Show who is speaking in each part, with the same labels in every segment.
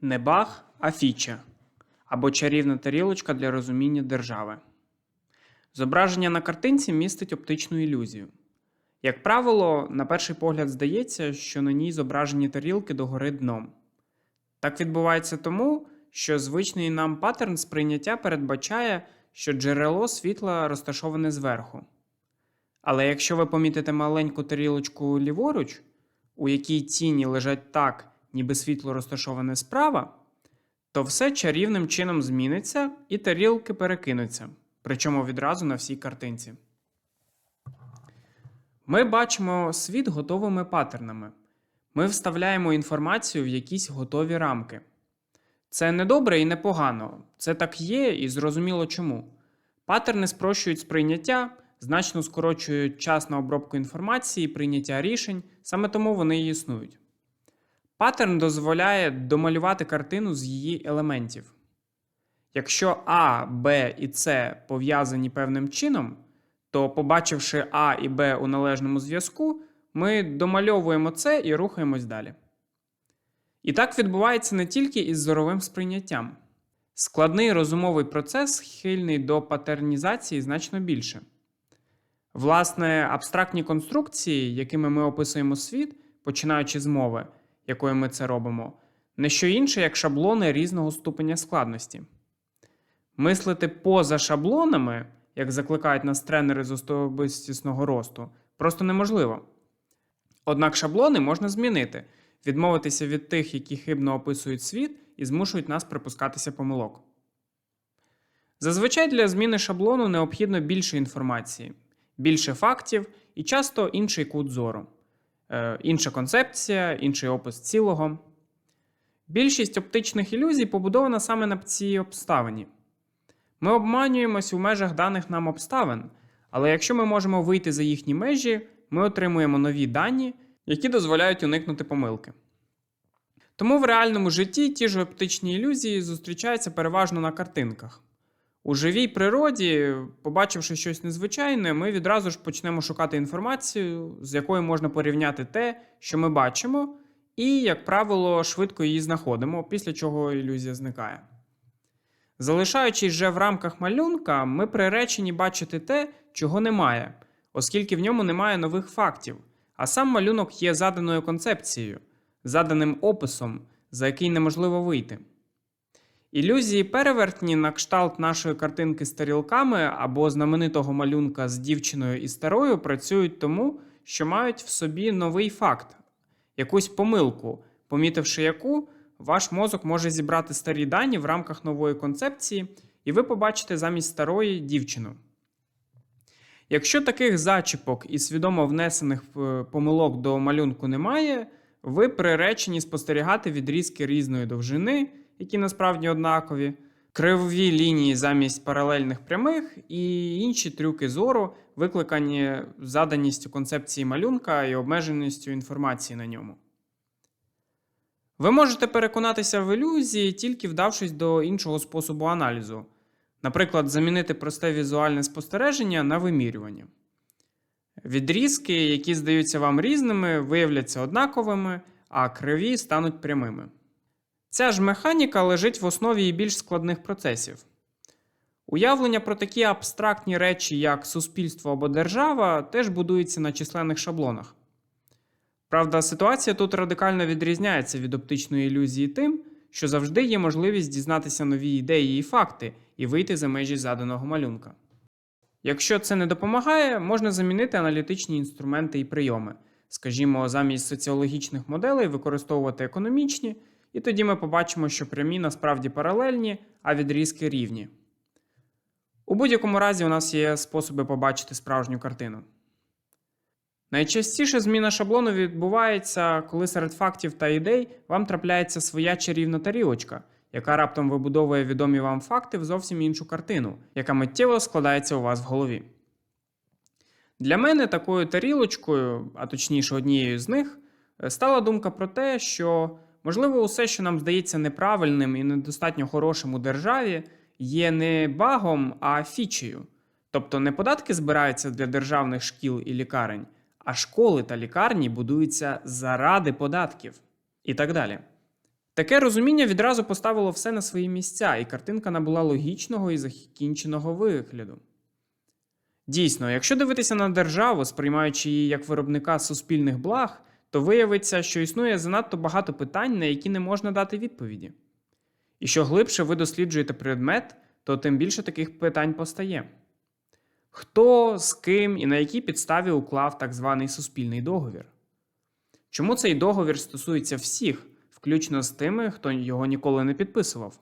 Speaker 1: Не баг, а фіча або чарівна тарілочка для розуміння держави. Зображення на картинці містить оптичну ілюзію. Як правило, на перший погляд здається, що на ній зображені тарілки догори дном. Так відбувається тому, що звичний нам паттерн сприйняття передбачає, що джерело світла розташоване зверху. Але якщо ви помітите маленьку тарілочку ліворуч, у якій тіні лежать так, ніби світло розташоване справа, то все чарівним чином зміниться і тарілки перекинуться, причому відразу на всій картинці. Ми бачимо світ готовими паттернами. Ми вставляємо інформацію в якісь готові рамки. Це не добре і не погано. Це так є і зрозуміло чому. Паттерни спрощують сприйняття, значно скорочують час на обробку інформації, прийняття рішень, саме тому вони і існують. Паттерн дозволяє домалювати картину з її елементів. Якщо А, Б і С пов'язані певним чином, то, побачивши А і Б у належному зв'язку, ми домальовуємо це і рухаємось далі. І так відбувається не тільки із зоровим сприйняттям. Складний розумовий процес схильний до патернізації значно більше. Власне, абстрактні конструкції, якими ми описуємо світ, починаючи з мови, якою ми це робимо, не що інше, як шаблони різного ступеня складності. Мислити поза шаблонами, як закликають нас тренери з особистісного росту, просто неможливо. Однак шаблони можна змінити, відмовитися від тих, які хибно описують світ і змушують нас припускатися помилок. Зазвичай для зміни шаблону необхідно більше інформації, більше фактів і часто інший кут зору, інша концепція, інший опис цілого. Більшість оптичних ілюзій побудована саме на цій обставині. Ми обманюємось у межах даних нам обставин, але якщо ми можемо вийти за їхні межі, ми отримуємо нові дані, які дозволяють уникнути помилки. Тому в реальному житті ті ж оптичні ілюзії зустрічаються переважно на картинках. У живій природі, побачивши щось незвичайне, ми відразу ж почнемо шукати інформацію, з якою можна порівняти те, що ми бачимо, і, як правило, швидко її знаходимо, після чого ілюзія зникає. Залишаючись вже в рамках малюнка, ми приречені бачити те, чого немає, оскільки в ньому немає нових фактів, а сам малюнок є заданою концепцією, заданим описом, за який неможливо вийти. Ілюзії перевертні на кшталт нашої картинки з тарілками або знаменитого малюнка з дівчиною і старою працюють тому, що мають в собі новий факт, якусь помилку, помітивши яку, ваш мозок може зібрати старі дані в рамках нової концепції, і ви побачите замість старої дівчину. Якщо таких зачіпок і свідомо внесених е, помилок до малюнку немає, ви приречені спостерігати відрізки різної довжини, які насправді однакові, кривові лінії замість паралельних прямих і інші трюки зору, викликані заданістю концепції малюнка і обмеженістю інформації на ньому. Ви можете переконатися в ілюзії, тільки вдавшись до іншого способу аналізу, наприклад, замінити просте візуальне спостереження на вимірювання. Відрізки, які здаються вам різними, виявляться однаковими, а криві стануть прямими. Ця ж механіка лежить в основі і більш складних процесів. Уявлення про такі абстрактні речі, як суспільство або держава, теж будується на численних шаблонах. Правда, ситуація тут радикально відрізняється від оптичної ілюзії тим, що завжди є можливість дізнатися нові ідеї і факти і вийти за межі заданого малюнка. Якщо це не допомагає, можна замінити аналітичні інструменти і прийоми, скажімо, замість соціологічних моделей використовувати економічні, і тоді ми побачимо, що прямі насправді паралельні, а відрізки рівні. У будь-якому разі у нас є способи побачити справжню картину. Найчастіше зміна шаблону відбувається, коли серед фактів та ідей вам трапляється своя чарівна тарілочка, яка раптом вибудовує відомі вам факти в зовсім іншу картину, яка миттєво складається у вас в голові. Для мене такою тарілочкою, а точніше однією з них, стала думка про те, що, можливо, усе, що нам здається неправильним і недостатньо хорошим у державі, є не багом, а фічею. Тобто не податки збираються для державних шкіл і лікарень, а школи та лікарні будуються заради податків і так далі. Таке розуміння відразу поставило все на свої місця, і картинка набула логічного і закінченого вигляду. Дійсно, якщо дивитися на державу, сприймаючи її як виробника суспільних благ, то виявиться, що існує занадто багато питань, на які не можна дати відповіді. І що глибше ви досліджуєте предмет, то тим більше таких питань постає. Хто, з ким і на якій підставі уклав так званий суспільний договір? Чому цей договір стосується всіх, включно з тими, хто його ніколи не підписував?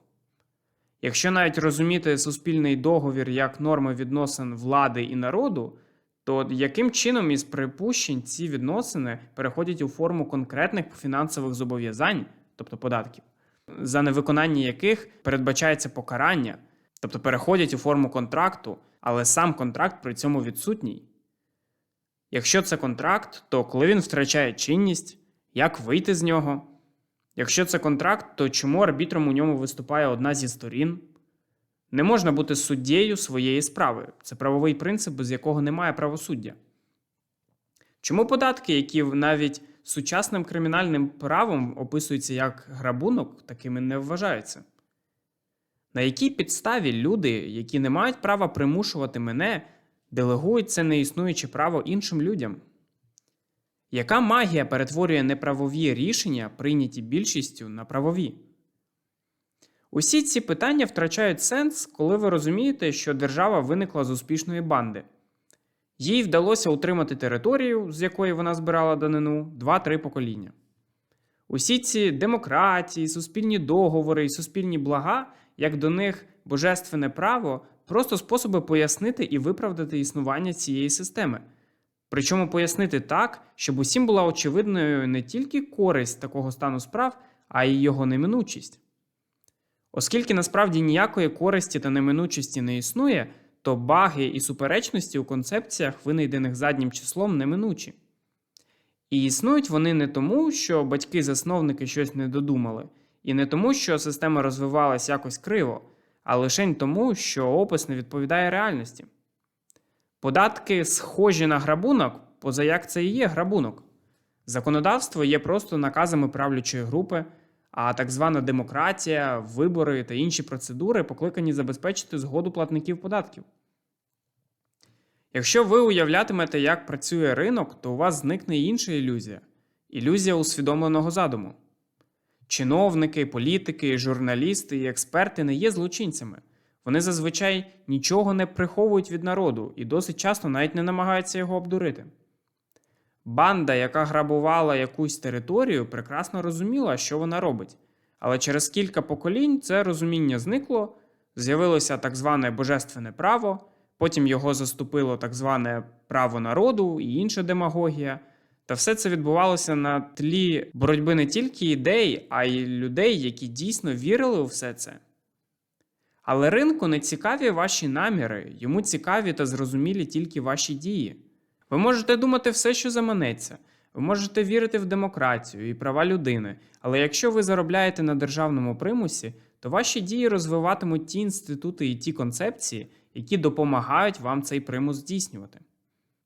Speaker 1: Якщо навіть розуміти суспільний договір як норми відносин влади і народу, то яким чином із припущень ці відносини переходять у форму конкретних фінансових зобов'язань, тобто податків, за невиконання яких передбачається покарання, тобто переходять у форму контракту, але сам контракт при цьому відсутній? Якщо це контракт, то коли він втрачає чинність, як вийти з нього? Якщо це контракт, то чому арбітром у ньому виступає одна зі сторін? Не можна бути суддєю своєї справи. Це правовий принцип, без якого немає правосуддя. Чому податки, які навіть сучасним кримінальним правом описуються як грабунок, такими не вважаються? На якій підставі люди, які не мають права примушувати мене, делегують це неіснуюче право іншим людям? Яка магія перетворює неправові рішення, прийняті більшістю, на правові? Усі ці питання втрачають сенс, коли ви розумієте, що держава виникла з успішної банди. Їй вдалося утримати територію, з якої вона збирала данину, 2-3 покоління. Усі ці демократії, суспільні договори і суспільні блага, як до них божественне право, просто способи пояснити і виправдати існування цієї системи. Причому пояснити так, щоб усім була очевидною не тільки користь такого стану справ, а й його неминучість. Оскільки насправді ніякої користі та неминучості не існує, то баги і суперечності у концепціях, винайдених заднім числом, неминучі. І існують вони не тому, що батьки-засновники щось не додумали, і не тому, що система розвивалась якось криво, а лише тому, що опис не відповідає реальності. Податки схожі на грабунок, поза як це і є грабунок. Законодавство є просто наказами правлячої групи, а так звана демократія, вибори та інші процедури покликані забезпечити згоду платників податків. Якщо ви уявлятимете, як працює ринок, то у вас зникне інша ілюзія ілюзія усвідомленого задуму. Чиновники, політики, журналісти і експерти не є злочинцями. Вони зазвичай нічого не приховують від народу і досить часто навіть не намагаються його обдурити. Банда, яка грабувала якусь територію, прекрасно розуміла, що вона робить. Але через кілька поколінь це розуміння зникло, з'явилося так зване божественне право, потім його заступило так зване право народу і інша демагогія. Та все це відбувалося на тлі боротьби не тільки ідей, а й людей, які дійсно вірили у все це. Але ринку не цікаві ваші наміри, йому цікаві та зрозумілі тільки ваші дії. Ви можете думати все, що заманеться, ви можете вірити в демократію і права людини, але якщо ви заробляєте на державному примусі, то ваші дії розвиватимуть ті інститути і ті концепції, які допомагають вам цей примус здійснювати.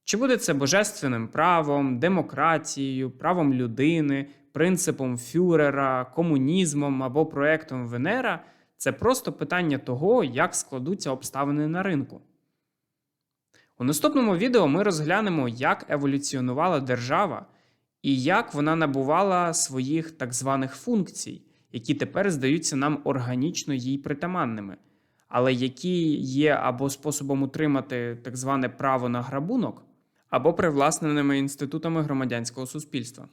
Speaker 1: Чи буде це божественним правом, демократією, правом людини, принципом фюрера, комунізмом або проектом Венера, це просто питання того, як складуться обставини на ринку. У наступному відео ми розглянемо, як еволюціонувала держава і як вона набувала своїх так званих функцій, які тепер здаються нам органічно їй притаманними, але які є або способом утримати так зване право на грабунок, або привласненими інститутами громадянського суспільства.